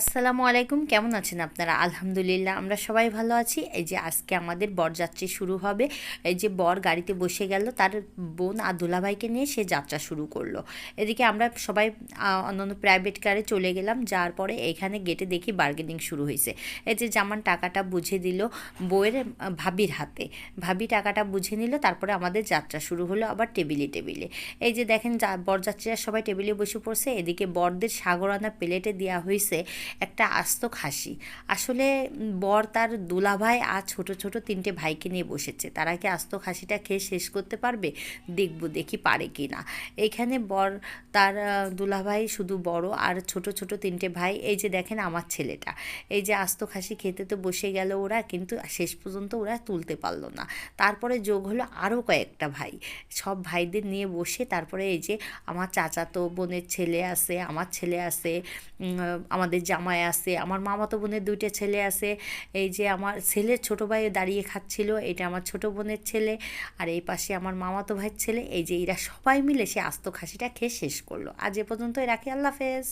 আসসালামু আলাইকুম, কেমন আছেন আপনারা? আলহামদুলিল্লাহ, আমরা সবাই ভালো আছি। এই যে আজকে আমাদের বরযাত্রী শুরু হবে। এই যে বর গাড়িতে বসে গেল, তার বোন আর দুলাভাইকে নিয়ে সে যাত্রা শুরু করল। এদিকে আমরা সবাই অন্যান্য প্রাইভেট কারে চলে গেলাম। যার পরে এখানে গেটে দেখি বার্গেনিং শুরু হয়েছে। এই যে জামান টাকাটা বুঝে দিল বউয়ের ভাবির হাতে। ভাবি টাকাটা বুঝে নিল, তারপরে আমাদের যাত্রা শুরু হলো আবার টেবিলে টেবিলে এই যে দেখেন বরযাত্রীরা সবাই টেবিলে বসে পড়ছে। এদিকে বরদের সাগরানা প্লেটে দেওয়া হয়েছে। একটা আস্ত খাসি। আসলে বর তার দুলাভাই আর ছোট ছোট তিনটে ভাইকে নিয়ে বসেছে। তারা কি আস্ত খাসিটা খেয়ে শেষ করতে পারবে? দেখব, দেখি পারে কি না এইখানে বর তার দুলাভাই শুধু বড় আর ছোট ছোট তিনটে ভাই। এই যে দেখেন আমার ছেলেটা। এই যে আস্ত খাসি খেতে তো বসে গেল ওরা, কিন্তু শেষ পর্যন্ত ওরা তুলতে পারল না। তারপরে যোগ হলো আরও কয়েকটা ভাই। সব ভাইদের নিয়ে বসে তারপরে এই যে আমার চাচাতো বোনের ছেলে আছে, আমার ছেলে আছে আমাদের জামাই আছে, আমার মামাতো বোনের দুইটা ছেলে আছে, এই যে আমার ছেলের ছোট ভাই দাঁড়িয়ে খাচ্ছিল এটা আমার ছোট বোনের ছেলে, আর এই পাশে আমার মামাতো ভাইয়ের ছেলে, এই যে এরা সবাই মিলে সে আস্ত খাসিটা খেয়ে শেষ করল। আজ এ পর্যন্ত রাখি, আল্লাহ হাফেজ।